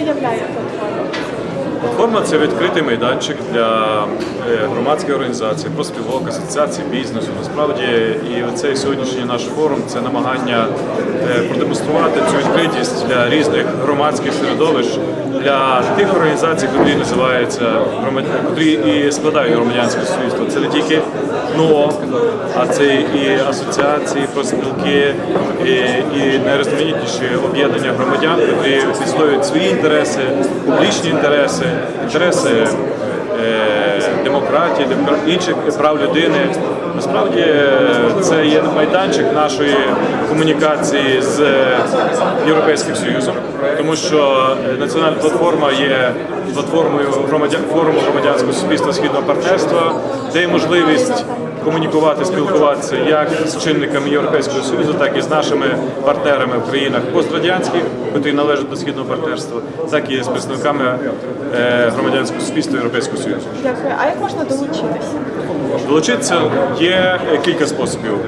являє платформа? Платформа це відкритий майданчик для е, громадських організацій, профспілок, асоціацій, бізнесу. Насправді, і цей сьогоднішній наш форум це намагання е, продемонструвати цю відкритість для різних громадських середовищ, для тих організацій, які називаються котрі і складають громадянське суспільство. Це не тільки НО, а це і асоціації, профспілки, і, і найрізноманітніші об'єднання громадян, які відстоюють свої інтереси, публічні інтереси, інтереси е, демократії, інших прав людини. Насправді е, це є майданчик нашої комунікації з е, Європейським Союзом, тому що національна платформа є платформою громадян форуму громадянського суспільства східного партнерства, де є можливість комунікувати, спілкуватися як з чинниками Європейського Союзу, так і з нашими партнерами в країнах пострадянських, які належать до східного партнерства, так і з представниками е, громадянського суспільства Європейського Союзу. Дякую. А як можна долучитися? Долучитися є кілька способів.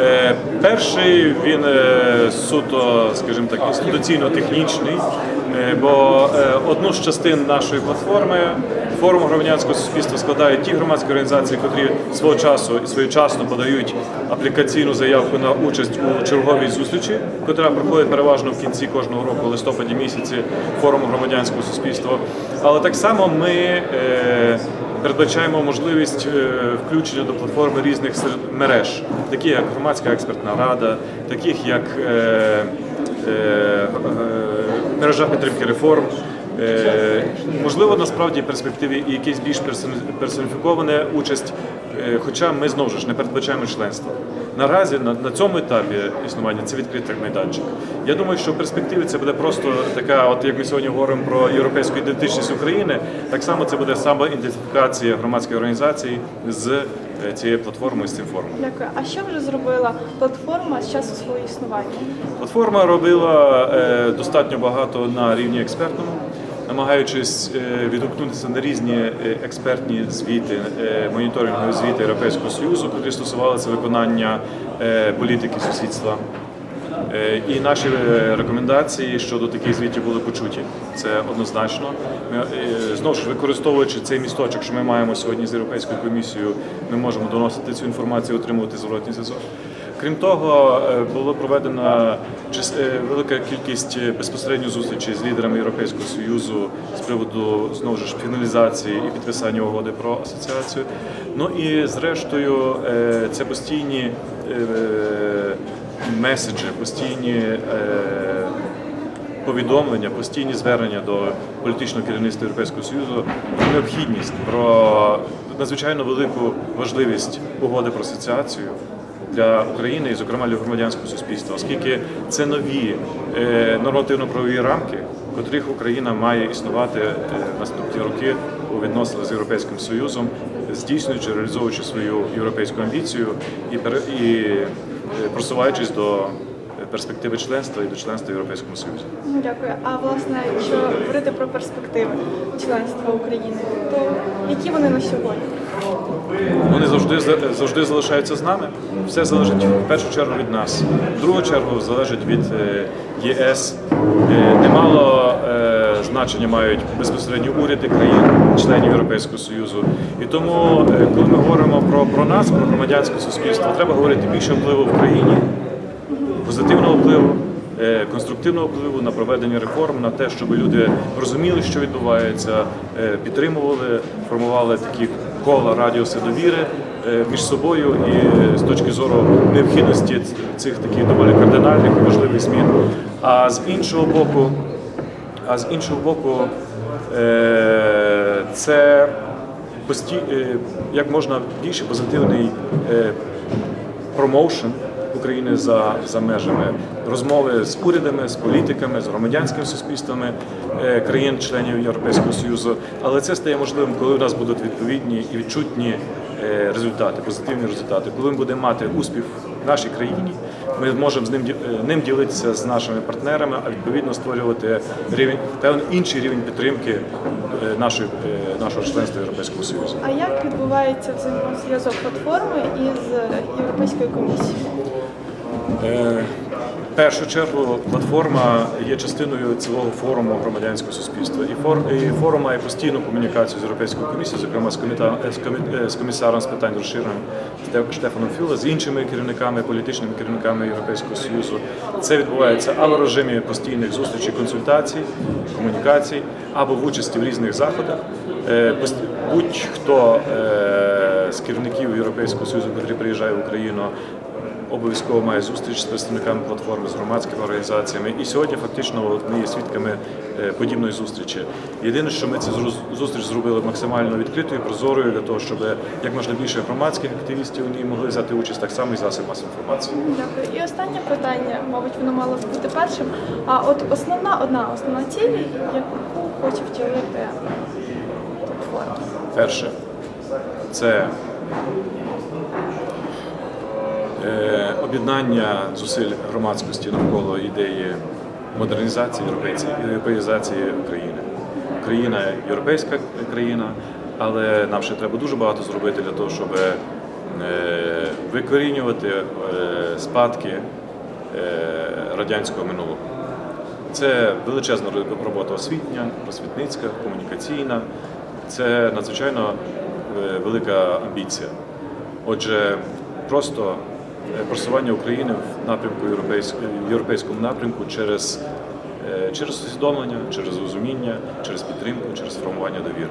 Е, Перший він е, суто, скажімо так, інституційно-технічний, е, бо одну з частин нашої платформи форум громадянського суспільства складають ті громадські організації, котрі свого часу і своєчасно подають аплікаційну заявку на участь у черговій зустрічі, яка проходить переважно в кінці кожного року, листопаді місяці форуму громадянського суспільства. Але так само ми е, передбачаємо можливість е, включення до платформи різних мереж, такі як громадська експертна рада, таких як е, мережа підтримки реформ. Е, Можливо, насправді в перспективі і якесь більш персоніфіковане участь, е, хоча ми знову ж не передбачаємо членство. Наразі на, на цьому етапі існування це відкритий майданчик. Я думаю, що в перспективі це буде просто така, от як ми сьогодні говоримо про європейську ідентичність України, так само це буде самоідентифікація громадських організацій з е, цією платформою, з цим форумом. Дякую. А що вже зробила платформа з часу свого існування? Платформа робила е, достатньо багато на рівні експертному, намагаючись е, відгукнутися на різні е, експертні звіти, е, моніторингові звіти Європейського Союзу, які стосувалися виконання політики сусідства. Е, І наші е, рекомендації щодо таких звітів були почуті. Це однозначно. Ми, е, знову ж використовуючи цей місточок, що ми маємо сьогодні з Європейською комісією, ми можемо доносити цю інформацію, отримувати зворотній зв'язок. Крім того, було проведена велика кількість безпосередньо зустрічей з лідерами Європейського союзу з приводу знову ж фіналізації і підписання угоди про асоціацію. Ну і зрештою, це постійні меседжі, постійні. е, Повідомлення, постійні звернення до політичного керівництва Європейського Союзу про необхідність, про надзвичайно велику важливість угоди про асоціацію для України і, зокрема, для громадянського суспільства, оскільки це нові е, нормативно-правові рамки, в котрих Україна має існувати е, наступні роки у відносинах з Європейським Союзом, здійснюючи, реалізовуючи свою європейську амбіцію і, і просуваючись до перспективи членства і до членства в Європейському Союзі. Ну, дякую. А власне, якщо говорити про перспективи членства України, то які вони на сьогодні? Вони завжди завжди залишаються з нами. Все залежить в першу чергу від нас. В другу чергу залежить від е, ЄС. Е, Немало е, значення мають безпосередньо уряди країн, членів Європейського Союзу. І тому, е, коли ми говоримо про, про нас, про громадянське суспільство, треба говорити більше впливу в країні, позитивного впливу. е, Конструктивного впливу на проведення реформ, на те, щоб люди розуміли, що відбувається, е, підтримували, формували такі кола радіуси довіри між собою і з точки зору необхідності цих таких доволі кардинальних і важливих змін. А з іншого боку, а з іншого боку, е, це е, як можна більше позитивний е, промоушен України за, за межами розмови з урядами, з політиками, з громадянськими суспільствами країн-членів Європейського Союзу. Але це стає можливим, коли у нас будуть відповідні і відчутні результати, позитивні результати. Коли ми будемо мати успіх в нашій країні, ми зможемо з ним е, ним ділитися з нашими партнерами, а відповідно створювати рівень певний інший рівень підтримки е, нашої, е, нашого членства європейського Союзу. А як відбувається взаємозв'язок платформи із Європейською комісією? Першу чергу платформа є частиною цілого форуму громадянського суспільства. І, фор, і форум має постійну комунікацію з Європейською комісією, зокрема з, коміта, з, е, комісаром з питань розширеним Штеф- Штефаном Фюле, з іншими керівниками, політичними керівниками Європейського Союзу. Це відбувається або в режимі постійних зустрічей, консультацій, комунікацій, або в участі в різних заходах. Е, Будь-хто е, з керівників Європейського Союзу, який приїжджає в Україну, обов'язково має зустріч з представниками платформи, з громадськими організаціями. І сьогодні фактично ми є свідками е, подібної зустрічі. Єдине, що ми цю зустріч зробили максимально відкритою, прозорою для того, щоб як можна більше громадських активістів в ній могли взяти участь, так само і засіб масової інформації. Дякую. І останнє питання, мабуть, воно мало бути першим. А от основна одна основна ціль, яку хоче втілити платформа. Перше, це е, об'єднання зусиль громадськості навколо ідеї модернізації європеїзації України. Україна європейська країна, але нам ще треба дуже багато зробити для того, щоб е, викорінювати е, спадки радянського минулого. Це величезна робота освітня, просвітницька, комунікаційна. Це надзвичайно велика амбіція. Отже, просто е, просування України в напрямку європейського європейському напрямку через, е, через усвідомлення, через розуміння, через підтримку, через формування довіри.